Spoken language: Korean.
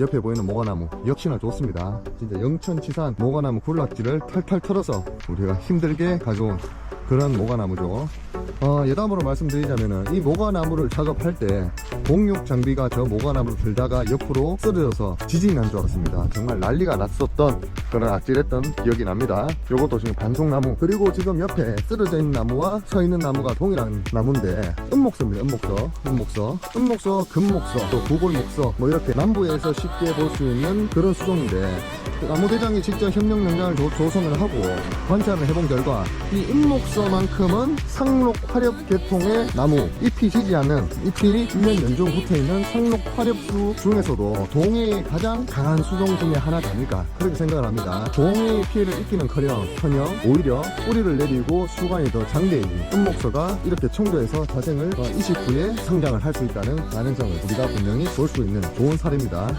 옆에 보이는 모가나무 역시나 좋습니다. 진짜 영천치산 모가나무 굴락지를 탈탈 털어서 우리가 힘들게 가져온 그런 모가나무죠. 어, 예담으로 말씀드리자면은 이 모가나무를 작업할 때 공육 장비가 저 모가나무를 들다가 옆으로 쓰러져서 지진이 난 줄 알았습니다. 정말 난리가 났었던 그런 아찔했던 기억이 납니다. 요것도 지금 반송나무 그리고 지금 옆에 쓰러져 있는 나무와 서 있는 나무가 동일한 나무인데 은목서입니다. 은목서, 은목서, 은목서, 금목서, 또 구골목서 뭐 이렇게 남부에서 쉽게 볼 수 있는 그런 수종인데 그 나무대장이 직접 협력 명장을 조- 조성을 하고 관찰을 해본 결과 이 은목서만큼은 상록 화렵 계통의 나무 잎이 지지 않는 잎이 일년 연중 붙어있는 상록 화렵수 중에서도 동해의 가장 강한 수종 중에 하나가 아닐까 그렇게 생각을 합니다. 동해의 피해를 입기는커녕 커녕 오히려 뿌리를 내리고 수관이 더 장대인 은목서가 이렇게 청도에서 자생을 29에 성장을 할 수 있다는 가능성을 우리가 분명히 볼 수 있는 좋은 사례입니다